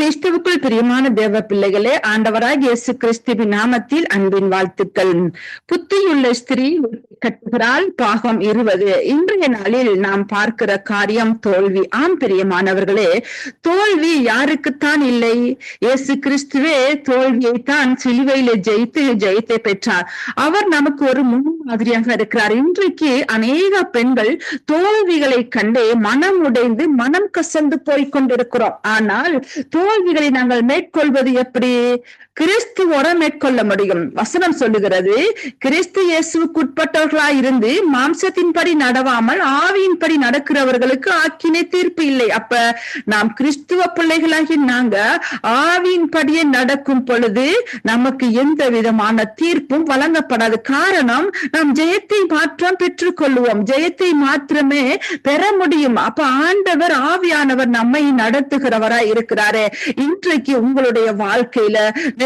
கிறிஸ்துவுக்குள் பிரியமான தேவ பிள்ளைகளே ஆண்டவராக இயேசு கிறிஸ்துவின் நாமத்தில் அன்பின் வாழ்த்துக்கள். புத்தியுள்ள ஸ்திரீ கட்டுகிறாள் பாகம் இருபது. இன்றைய நாளில் நாம் பார்க்கிற காரியம் தோல்வி. ஆம் பிரியமானவர்களே தோல்வி யாருக்குத்தான் இல்லை? இயேசு கிறிஸ்துவே தோல்வியை தான் சிலுவையில ஜெயித்து ஜெயத்தை பெற்றார். அவர் நமக்கு ஒரு முன்மாதிரியாக இருக்கிறார். இன்றைக்கு அநேக பெண்கள் தோல்விகளை கண்டே மனம் உடைந்து மனம் கசந்து போய் கொண்டிருக்கிறோம். ஆனால் தோல் தோல்விகளை நாங்கள் மேற்கொள்வது எப்படி? கிறிஸ்துவோட மேற்கொள்ள முடியும். வசனம் சொல்லுகிறது கிறிஸ்து இயேசுக்குட்பட்டவர்களாய் இருந்து மாம்சத்தின்படி நடவாமல் ஆவியின்படி நடக்கிறவர்களுக்கு ஆக்கினை தீர்ப்பு இல்லை. அப்ப நாம் கிறிஸ்துவ பிள்ளைகளாகி நாங்க ஆவியின்படியே நடக்கும் பொழுது நமக்கு எந்த விதமான தீர்ப்பும் வழங்கப்படாது. காரணம் நாம் ஜெயத்தை மாற்றம் பெற்றுக்கொள்வோம் ஜெயத்தை மாத்திரமே பெற முடியும். அப்ப ஆண்டவர் ஆவியானவர் நம்மை நடத்துகிறவராய் இருக்கிறாரு. இன்றைக்கு உங்களுடைய வாழ்க்கையில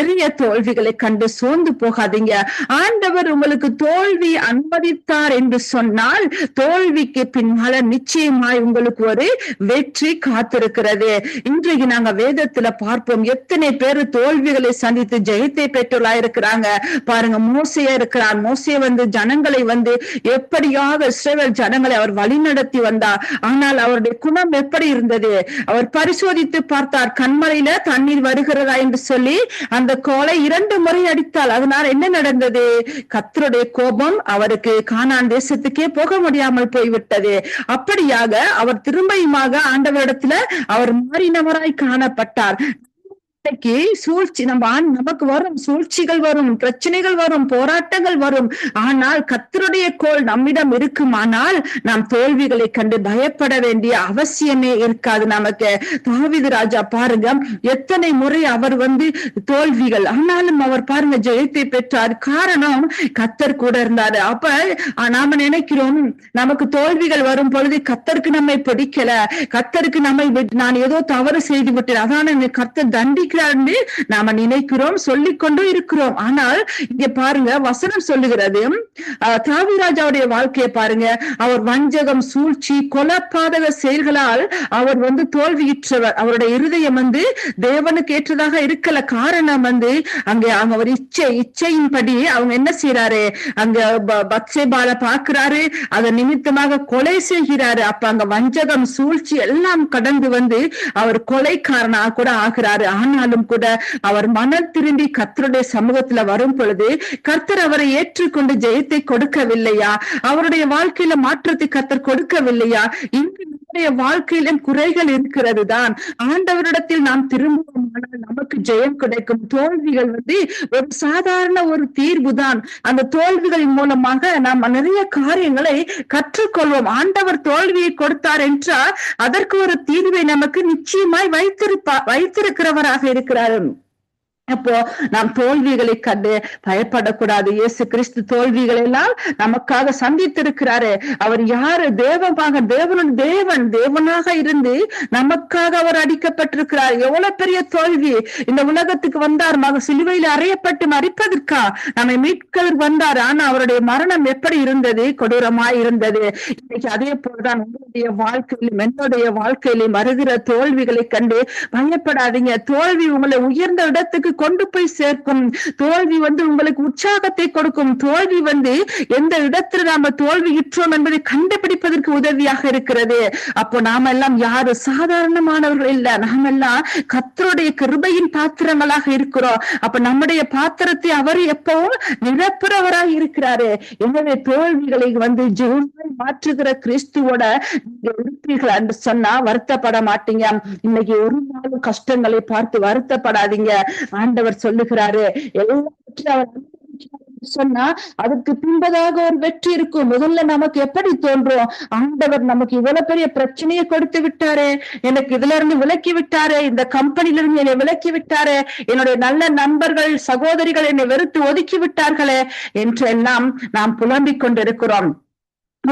பெரிய தோல்விகளை கண்டு சோர்ந்து போகாதீங்க. ஆண்டவர் உங்களுக்கு தோல்வி அனுமதித்தார் என்று சொன்னால் தோல்விக்கு பின்னால நிச்சயமாய் உங்களுக்கு ஒரு வெற்றி காத்திருக்கிறது. இன்றைக்கு நாங்க வேதத்துல பார்ப்போம் எத்தனை பேர் தோல்விகளை சந்தித்து ஜெயத்தை பெற்றுள்ளா இருக்கிறாங்க. பாருங்க மோசையா இருக்கிறார். மோசைய வந்து ஜனங்களை வந்து எப்படியாக இஸ்ரேல் ஜனங்களை அவர் வழி நடத்தி வந்தார். ஆனால் அவருடைய குணம் எப்படி இருந்தது? அவர் பரிசோதித்து பார்த்தார் கண்மலையில தண்ணீர் வருகிறதா? என்று சொல்லி அந்த அந்த கோலை இரண்டு முறை அடித்தால் அதனால் என்ன நடந்தது? கத்தருடைய கோபம் அவருக்கு கானான் தேசத்துக்கே போக முடியாமல் போய்விட்டது. அப்படியாக அவர் திரும்பியுமாக ஆண்டவரிடத்துல அவர் மாறினவராய் காணப்பட்டார். இன்னைக்கு சூழ்ச்சி நம்ம ஆண் நமக்கு வரும் சூழ்ச்சிகள் வரும் பிரச்சனைகள் வரும் போராட்டங்கள் வரும். ஆனால் கத்தருடைய கோல் நம்மிடம் இருக்குமானால் நாம் தோல்விகளை கண்டு பயப்பட வேண்டிய அவசியமே இருக்காது நமக்கு. தாவிது ராஜா பாருங்க எத்தனை முறை அவர் வந்து தோல்விகள் ஆனாலும் அவர் பாருங்க ஜெயத்தை பெற்றார். காரணம் கத்தர் கூட இருந்தாரு. அப்ப நாம நினைக்கிறோம் நமக்கு தோல்விகள் வரும் பொழுது கத்தருக்கு நம்மை பிடிக்கல. கத்தருக்கு நம்மை நான் ஏதோ தவறு செய்து விட்டேன் அதான் கத்தர் தண்டிக்க இருக்கிறார் நாம நினைக்கிறோம் சொல்லிக் கொண்டும் இருக்கிறோம். ஆனால் இங்க பாருங்க வசனம் சொல்லுகிறது தாவிராஜாவுடைய வாழ்க்கையை பாருங்க. அவர் வஞ்சகம் சூழ்ச்சி கொலப்பாதக செயல்களால் அவர் வந்து தோல்வியுற்றவர். அவருடைய இருதயம் வந்து தேவனுக்கு ஏற்றதாக இருக்கல. காரணம் வந்து அங்க அவர் இச்சை இச்சையின்படி அவங்க என்ன செய்யறாரு அங்க பக்சேபால பாக்குறாரு அதன் நிமித்தமாக கொலை செய்கிறாரு. அப்ப அங்க வஞ்சகம் சூழ்ச்சி எல்லாம் கடந்து வந்து அவர் கொலைக்காரனா கூட ஆகிறாரு. ஆனால் ஆனாலும் கூட அவர் மனம் திரும்பி கர்த்தருடைய சமூகத்துல வரும் பொழுது கர்த்தர் அவரை ஏற்றுக்கொண்டு ஜெயத்தை கொடுக்கவில்லையா? அவருடைய வாழ்க்கையில மாற்றத்தை கர்த்தர் கொடுக்கவில்லையா? இன்று நம்முடைய வாழ்க்கையிலும் குறைகள் இருக்கிறது தான் ஆண்டவரிடத்தில் நாம் திரும்புவோம் நமக்கு ஜெயம் கிடைக்கும். தோல்விகள் வந்து ஒரு சாதாரண ஒரு தீர்வு தான் அந்த தோல்விகளின் மூலமாக நாம் நிறைய காரியங்களை கற்றுக்கொள்வோம். ஆண்டவர் தோல்வியை கொடுத்தார் என்றால் அதற்கு ஒரு தீர்வை நமக்கு நிச்சயமாய் வைத்திருப்பா வைத்திருக்கிறவராக இருக்கிறார். அப்போ நாம் தோல்விகளை கண்டு பயப்படக்கூடாது. இயேசு கிறிஸ்து தோல்விகள் எல்லாம் நமக்காக சந்தித்திருக்கிறாரு. அவர் யாரு? தேவமாக தேவனும் தேவன் தேவனாக இருந்து நமக்காக அவர் அடிக்கப்பட்டிருக்கிறார். எவ்வளவு பெரிய தோல்வி. இந்த உலகத்துக்கு வந்தார் மக சிலுவையில் அறையப்பட்டு மறிப்பதற்கா நம்மை மீட்கள் வந்தார். ஆனா அவருடைய மரணம் எப்படி இருந்தது? கொடூரமாய் இருந்தது. இன்னைக்கு அதே போலதான் உங்களுடைய வாழ்க்கையிலும் என்னுடைய வாழ்க்கையிலும் வருகிற தோல்விகளை கண்டு பயப்படாதீங்க. தோல்வி உங்களை உயர்ந்த இடத்துக்கு கொண்டு போய் சேர்க்கும். தோல்வி வந்து உங்களுக்கு உற்சாகத்தை கொடுக்கும். தோல்வி வந்து எந்த இடத்துல நாம தோல்வியுற்றோம் என்பதை கண்டுபிடிப்பதற்கு உதவியாக இருக்கிறது. அப்போ நாம எல்லாம் யாரு? சாதாரணமானவர்கள் இல்ல. நாம எல்லாம் கத்தருடைய கிருபையின் பாத்திரங்களாக இருக்கிறோம். அப்ப நம்முடைய பாத்திரத்தை அவர் எப்பவும் நிரப்புறவராக இருக்கிறாரு? எனவே தோல்விகளை வந்து ஜீவனை மாற்றுகிற கிறிஸ்துவோட நீங்க இருப்பீர்கள் என்று சொன்னா வருத்தப்பட மாட்டீங்க. இன்னைக்கு ஒரு நாளும் கஷ்டங்களை பார்த்து வருத்தப்படாதீங்க. ஆண்டவர் சொல்லுகிறாரு. எல்லாவற்றையும் அவர் சொன்னா அதுக்கு பின்பதாக ஒரு வெற்றி இருக்கும். முதல்ல நமக்கு எப்படி தோன்றும்? ஆண்டவர் நமக்கு இவ்வளவு பெரிய பிரச்சனையை கொடுத்து விட்டாரு. எனக்கு இதுல இருந்து விலக்கி விட்டாரு. இந்த கம்பெனில இருந்து என்னை விலக்கி விட்டாரு. என்னுடைய நல்ல நண்பர்கள் சகோதரிகள் என்னை வெறுத்து ஒதுக்கி விட்டார்களே. என்றெல்லாம் நாம் புலம்பிக் கொண்டிருக்கிறோம்.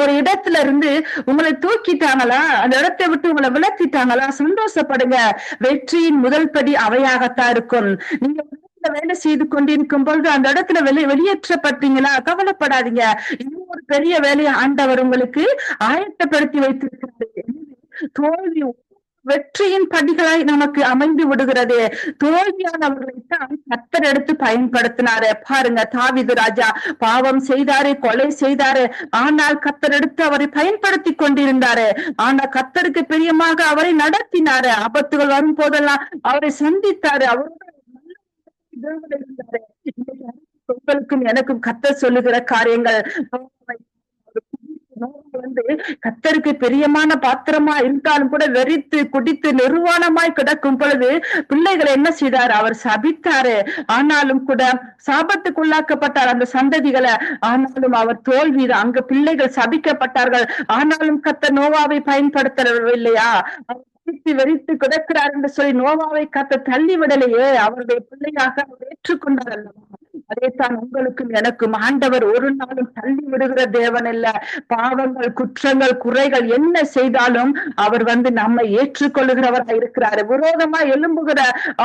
ஒரு இடத்துல இருந்து உங்களை தூக்கிட்டாங்களா? அந்த இடத்தை விட்டு உங்களை விளக்கிட்டாங்களா சந்தோஷப்படுங்க. வெற்றியின் முதல் படி அவையாகத்தான் இருக்கும். நீங்க வேலை செய்து கொண்டிருக்கும் பொழுது அந்த இடத்துல வெளி வெளியேற்றப்பட்டீங்களா? கவலைப்படாதீங்க. இன்னும் ஒரு பெரிய வேலையை ஆண்டவர் உங்களுக்கு ஆயத்தப்படுத்தி வைத்திருக்கிறாரு. தோல்வி வெற்றியின் படிகளாய் நமக்கு அமைந்து விடுகிறது. தோல்வியானவர்களைத்தான் கத்தர் எடுத்து பயன்படுத்தினாரு. பாருங்க தாவிது ராஜா பாவம் செய்தாரு கொலை செய்தாரு. ஆனால் கத்தர் எடுத்து அவரை பயன்படுத்தி கொண்டிருந்தாரு. ஆனா கத்தருக்கு பிரியமாக அவரை நடத்தினாரு. ஆபத்துகள் வரும் போதெல்லாம் அவரை சந்தித்தாரு. அவரோட இருந்தாரு. உங்களுக்கும் எனக்கும் கத்தர் சொல்லுகிற காரியங்கள். வந்து கத்தருக்கு பிரியமான பாத்திரமா இருந்தாலும் கூட வெறித்து குடித்து நிர்வாணமாய் கிடக்கும் பொழுது பிள்ளைகளை என்ன செய்தார்? அவர் சபித்தாரு. ஆனாலும் கூட சாபத்துக்குள்ளாக்கப்பட்டார் அந்த சந்ததிகளை. ஆனாலும் அவர் தோல்வி அங்க பிள்ளைகள் சபிக்கப்பட்டார்கள். ஆனாலும் கத்த நோவாவை பயன்படுத்தவில்லையா? வெறித்து வெறித்து கிடக்கிறார் என்று சொல்லி நோவாவை கத்த தள்ளி விடலையே அவருடைய பிள்ளையாக அவர் ஏற்றுக்கொண்டார் அல்லவா? அதைத்தான் உங்களுக்கும் எனக்கும். ஆண்டவர் ஒரு நாளும் தள்ளி விடுகிற தேவன் இல்ல. பாவங்கள் குற்றங்கள் குறைகள் என்ன செய்தாலும் அவர் வந்து நம்மை ஏற்றுக்கொள்ளுகிறவராக இருக்கிறாரு. விரோதமா எழும்புகிற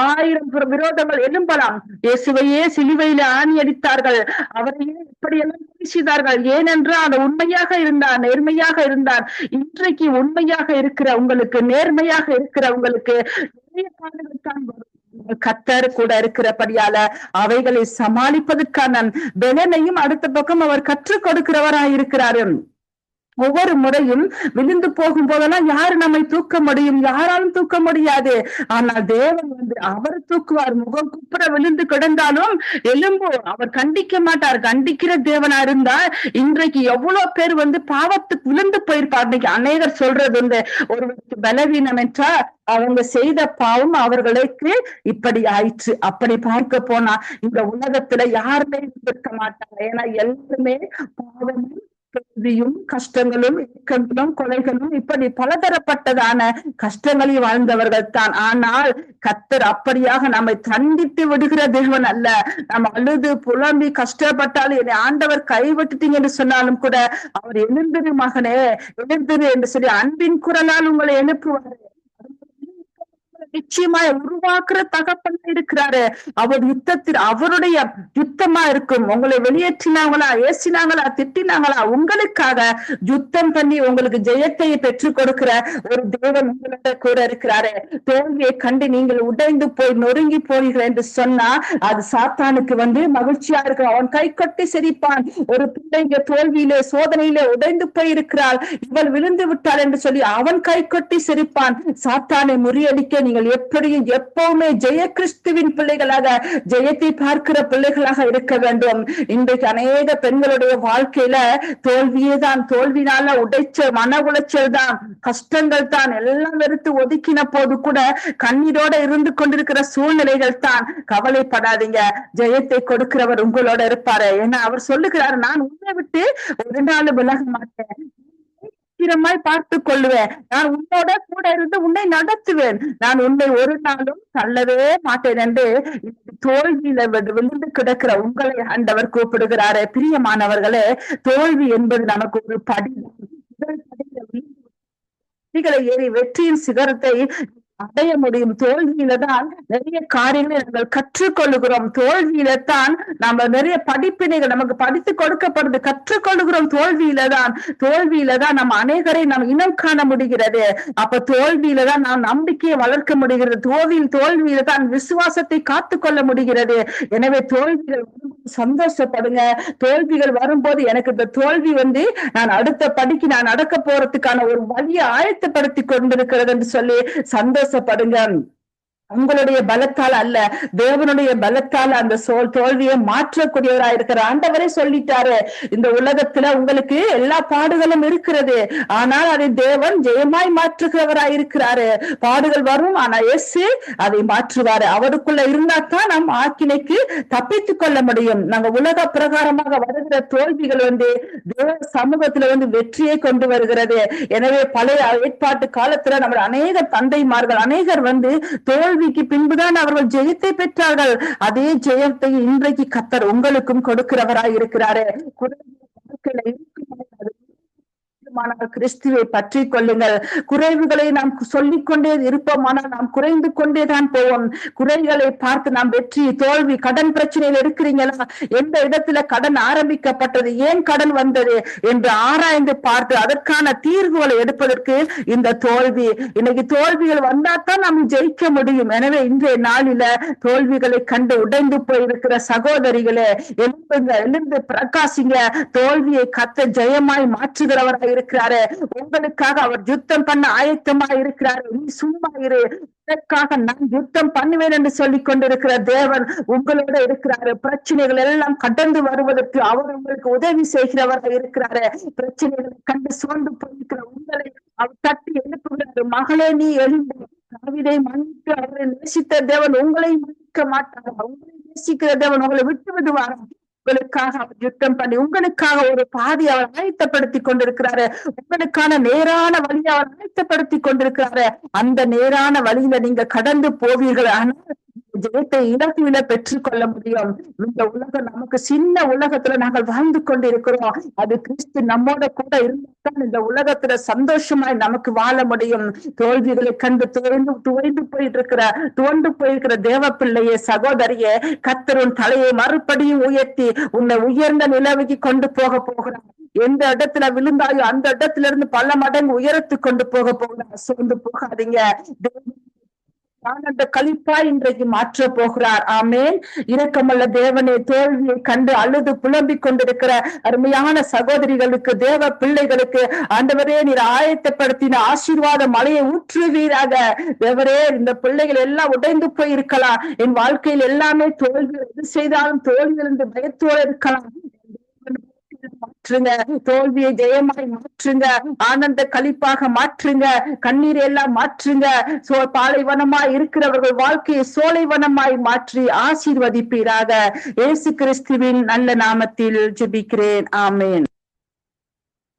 ஆயிரம் விரோதங்கள் எழும்பலாம். இயேசுவையே சிலுவையில ஆணி அடித்தார்கள். அவரையே இப்படியெல்லாம் பேசினார்கள் ஏனென்றால் அந்த உண்மையாக இருந்தார் நேர்மையாக இருந்தார். இன்றைக்கு உண்மையாக இருக்கிற உங்களுக்கு நேர்மையாக இருக்கிற உங்களுக்கு நிறைய தான் வரும். கத்தர் கூட இருக்கிறபடியால அவைகளை சமாளிப்பதற்கான பலனையும் அடுத்த பக்கம் அவர் கற்றுக் கொடுக்கிறவராயிருக்கிறார். ஒவ்வொரு முறையும் விழுந்து போகும் போதெல்லாம் யாரு நம்மை தூக்க முடியும்? யாராலும் தூக்க முடியாது. ஆனால் தேவன் வந்து அவர் தூக்குவார். முகம் குப்புற விழுந்து கிடந்தாலும் எலும்போ அவர் கண்டிக்க மாட்டார். கண்டிக்கிற தேவனா இருந்தா இன்றைக்கு எவ்வளவு பேர் வந்து பாவத்துக்கு விழுந்து போயிருப்பார். இன்னைக்கு அநேகர் சொல்றது இந்த ஒருவருக்கு பலவீனம் என்றா அவங்க செய்த பாவம் அவர்களுக்கு இப்படி ஆயிற்று. அப்படி பார்க்க போனா இந்த உலகத்துல யாருமே இருக்க மாட்டாங்க. ஏன்னா எல்லாருமே பாவமும் தோல்வியும் கஷ்டங்களும் இயக்கங்களும் கொலைகளும் இப்படி பலதரப்பட்டதான கஷ்டங்களில் வாழ்ந்தவர்கள் தான் ஆனால் கத்தர் அப்படியாக நம்மை தண்டித்து விடுகிற தேவன் அல்ல. நம்ம அழுது புலம்பி கஷ்டப்பட்டாலும் என்னை ஆண்டவர் கைவிட்டுட்டீங்க என்று சொன்னாலும் கூட அவர் எழுந்திரு மகனே எழுந்திரு என்று சொல்லி அன்பின் குரலால் உங்களை எழுப்புவாரு. நிச்சயமாய் உருவாக்குற தகப்பன் இருக்கிறாரு. அவர் யுத்தத்தில் அவருடைய யுத்தமா இருக்கும். உங்களை வெளியேற்றினாங்களா ஏசினாங்களா திட்டினாங்களா? உங்களுக்காக யுத்தம் பண்ணி உங்களுக்கு ஜெயத்தை பெற்றுக் கொடுக்கிற ஒரு தேவன் உங்களோட கூட இருக்கிறாரு. தோல்வியை கண்டு நீங்கள் உடைந்து போய் நொறுங்கி போறீர்கள் என்று சொன்னா அது சாத்தானுக்கு வந்து மகிழ்ச்சியா இருக்கும். அவன் கை கட்டி சிரிப்பான். ஒரு பிள்ளைங்க தோல்வியிலே சோதனையிலே உடைந்து போய் இருக்கிறாள் இவள் விழுந்து விட்டாள் என்று சொல்லி அவன் கை கொட்டி சிரிப்பான். சாத்தானை முறியடிக்க நீங்கள் எப்படியும் எப்பவுமே ஜெய கிறிஸ்துவின் பிள்ளைகளாக ஜெயத்தை பார்க்கிற பிள்ளைகளாக இருக்க வேண்டும். இன்றைக்கு அநேக பெண்களுடைய வாழ்க்கையில தோல்வியே தான் தோல்வினால உடைச்ச மன உளைச்சல் தான் கஷ்டங்கள் தான் எல்லாம் வெறுத்து ஒதுக்கின போது கூட கண்ணீரோட இருந்து கொண்டிருக்கிற சூழ்நிலைகள் தான். கவலைப்படாதீங்க. ஜெயத்தை கொடுக்கிறவர் உங்களோட இருப்பாரு. ஏன்னா அவர் சொல்லுகிறார் நான் உன்னை விட்டு ஒரு நாள் விலக மாட்டேன். பத்திரமாய் பார்த்துக் கொள்ளுவேன் நான் உன்னோட கூட இருந்து உன்னை நடத்துவேன் நான் உன்னை ஒரு நாளும் தள்ளவே மாட்டேன் என்று தோல்வியில விழுந்து கிடக்கிற உங்களை ஆண்டவர் கூப்பிடுகிறாரு பிரியமானவர்களே தோல்வி என்பது நமக்கு ஒரு படி படிகளை ஏறி வெற்றியின் சிகரத்தை அடைய முடியும். தோல்வியில தான் நிறைய காரியங்களை நாங்கள் கற்றுக்கொள்ளுகிறோம். தோல்வியில தான் நம்ம நிறைய படிப்பினைகள் நமக்கு படித்து கொடுக்கப்படுது. கற்றுக்கொள்ளுகிறோம் தோல்வியில தான். தோல்வியில தான் நம்ம அநேகரை நாம் இனம் காண முடிகிறது. அப்ப தோல்வியில தான் நாம் நம்பிக்கையை வளர்க்க முடிகிறது. தோல்வியில் தோல்வியில தான் விசுவாசத்தை காத்து கொள்ள முடிகிறது. எனவே தோல்விகள் சந்தோஷப்படுங்க. தோல்விகள் வரும்போது எனக்கு இந்த தோல்வி வந்து நான் அடுத்த படிக்கு நான் நடக்க போறதுக்கான ஒரு வழியை ஆயத்தப்படுத்தி கொண்டிருக்கிறது என்று சொல்லி சந்தோஷப்படுங்க உங்களுடைய பலத்தால் அல்ல தேவனுடைய பலத்தால் அந்த சோல் தோல்வியை மாற்றக்கூடியவரா இருக்கிற ஆண்டவரே சொல்லிட்டாரு. இந்த உலகத்துல உங்களுக்கு எல்லா பாடுகளும் இருக்கிறது. ஆனால் அதை தேவன் ஜெயமாய் மாற்றுகிறவராய் இருக்கிறாரு. பாடுகள் வரும் ஆனா எஸ் அதை மாற்றுவாரு. அவருக்குள்ள இருந்தா தான் நம் ஆக்கினைக்கு தப்பித்து கொள்ள முடியும். நாங்க உலக பிரகாரமாக வருகிற தோல்விகள் வந்து தேவ சமூகத்துல வந்து வெற்றியை கொண்டு வருகிறது. எனவே பழைய ஏற்பாட்டு காலத்துல நம்ம அநேக தந்தைமார்கள் அநேகர் வந்து தோல் தோல்விக்கு பின்புதான் அவர்கள் ஜெயத்தை பெற்றார்கள். அதே ஜெயத்தை இன்றைக்கு கத்தர் உங்களுக்கும் கொடுக்கிறவராய் இருக்கிறாரு இருக்குமானால் கிறிஸ்துவை பற்றி கொள்ளுங்கள். குறைவுகளை நாம் சொல்லிக் கொண்டே இருப்போமானால் நாம் குறைந்து கொண்டே தான் போவோம். குறைகளை பார்த்து நாம் வெற்றி தோல்வி கடன் பிரச்சனையில் இருக்கிறீங்களா? எந்த இடத்துல கடன் ஆரம்பிக்கப்பட்டது? ஏன் கடன் வந்தது? என்று ஆராய்ந்து பார்த்து அதற்கான தீர்வுகளை எடுப்பதற்கு இந்த தோல்வி. இன்னைக்கு தோல்விகள் வந்தாத்தான் நாம் ஜெயிக்க முடியும். எனவே இன்றைய நாளில தோல்விகளை கண்டு உடைந்து போயிருக்கிற சகோதரிகளே எழுந்துங்க எழுந்து பிரகாசிங்க. தோல்வியை கத்த ஜெயமாய் மாற்றுகிறவராக இருக்கிறாரு. உங்களுக்காக அவர் யுத்தம் பண்ண ஆயத்தமா இருக்கிறாரு. நீ சும்மா இரு. இதற்காக நான் யுத்தம் பண்ணுவேன் என்று சொல்லிக் கொண்டிருக்கிற தேவன் உங்களோட இருக்கிறாரு. பிரச்சனைகள் எல்லாம் கடந்து வருவதற்கு அவர் உங்களுக்கு உதவி செய்கிறவராக இருக்கிறாரு. பிரச்சனைகளை கண்டு சோர்ந்து போயிருக்கிற உங்களை அவர் தட்டி எழுப்புகிறாரு. மகளே நீ எழுந்து தாவிதை மன்னித்து அவரை நேசித்த தேவன் உங்களை மன்னிக்க மாட்டாரா? உங்களை நேசிக்கிற தேவன் உங்களை விட்டு விடுவாரா? உங்களுக்காக அவர் யுத்தம் பண்ணி உங்களுக்காக ஒரு பாதி அவர் ஆயத்தப்படுத்தி கொண்டிருக்கிறாரு. உங்களுக்கான நேரான வழியை அவர் ஆயத்தப்படுத்தி கொண்டிருக்கிறாரு. அந்த நேரான வழியில நீங்க கடந்து போவீர்கள். ஆனால் ஜெயத்தை இலகுல பெற்றுக்கொள்ள முடியும். இந்த உலகம் நமக்கு சின்ன உலகத்துல நாங்கள் வாழ்ந்து கொண்டிருக்கிறோம். அது கிறிஸ்து நம்மோட கூட இருந்தால்தான் இந்த உலகத்துல சந்தோஷமாய் நமக்கு வாழ முடியும். தோல்விகளை கண்டு துவைந்து துவைந்து போயிட்டு இருக்கிற துவண்டு போயிருக்கிற தேவ பிள்ளையே சகோதரியே கத்தரும் தலையை மறுபடியும் உயர்த்தி உன்னை உயர்ந்த நிலவுக்கு கொண்டு போக போகிறான் எந்த இடத்துல விழுந்தாயோ அந்த இடத்துல இருந்து பல மடங்கு உயரத்து கொண்டு போக போகிறார். சோர்ந்து போகாதீங்க. ஆனந்த கழிப்பா இன்றைக்கு மாற்ற போகிறார். ஆமேன். இரக்கமல்ல தேவனே தோல்வியை கண்டு அழுது புலம்பிக் கொண்டிருக்கிற அருமையான சகோதரிகளுக்கு தேவ பிள்ளைகளுக்கு ஆண்டவரே நீர் ஆயத்தப்படுத்தின ஆசீர்வாத மலையை ஊற்றுவீராக. தேவரே இந்த பிள்ளைகள் எல்லாம் உடைந்து போயிருக்கலாம். என் வாழ்க்கையில் எல்லாமே தோல்வி எது செய்தாலும் தோல்வியிலிருந்து பயத்தோடு இருக்கலாம். மாற்றுங்க. தோல்வியை ஜெயமாய் மாற்றுங்க. ஆனந்த கழிப்பாக மாற்றுங்க. கண்ணீரை எல்லாம் மாற்றுங்க. சோ பாலைவனமாய் இருக்கிறவர்கள் வாழ்க்கையை சோலைவனமாய் மாற்றி ஆசீர்வதிப்பீராக. இயேசு கிறிஸ்துவின் நல்ல நாமத்தில் ஜெபிக்கிறேன். ஆமேன்.